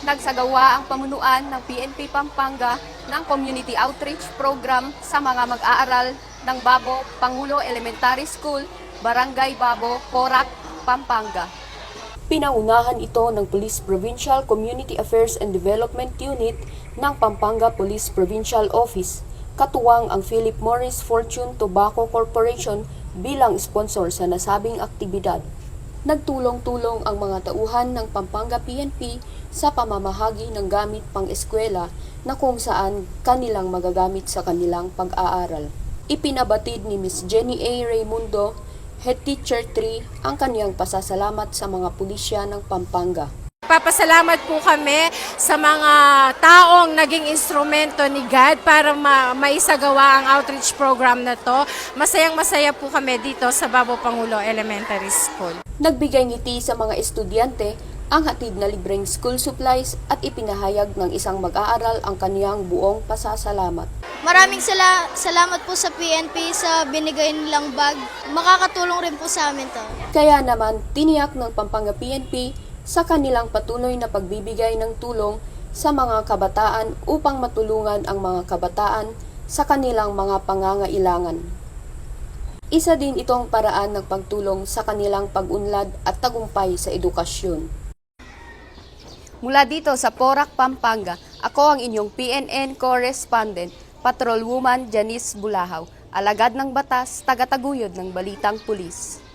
nagsagawa ang pamunuan ng PNP Pampanga ng Community Outreach Program sa mga mag-aaral ng Babo Pangulo Elementary School, Barangay Babo, Porac, Pampanga. Pinaunahan ito ng Police Provincial Community Affairs and Development Unit ng Pampanga Police Provincial Office. Katuwang ang Philip Morris Fortune Tobacco Corporation bilang sponsor sa nasabing aktibidad. Nagtulong-tulong ang mga tauhan ng Pampanga PNP sa pamamahagi ng gamit pang-eskwela na kung saan kanilang magagamit sa kanilang pag-aaral. Ipinabatid ni Miss Jenny A. Raimundo, Head Teacher 3, ang kaniyang pasasalamat sa mga pulisya ng Pampanga. Papasalamat po kami sa mga taong naging instrumento ni God para ma- maisagawa ang outreach program na to. Masayang masaya po kami dito sa Babo Pangulo Elementary School. Nagbigay ngiti sa mga estudyante ang hatid na libreng school supplies at ipinahayag ng isang mag-aaral ang kaniyang buong pasasalamat. Maraming sala- salamat po sa PNP sa binigay nilang bag. Makakatulong rin po sa amin to. Kaya naman, tiniyak ng Pampanga PNP sa kanilang patuloy na pagbibigay ng tulong sa mga kabataan upang matulungan ang mga kabataan sa kanilang mga pangangailangan. Isa din itong paraan ng pagtulong sa kanilang pag-unlad at tagumpay sa edukasyon. Mula dito sa Porac, Pampanga, ako ang inyong PNN correspondent, Patrol Woman Janice Bulahaw, alagad ng batas, tagataguyod ng Balitang Pulis.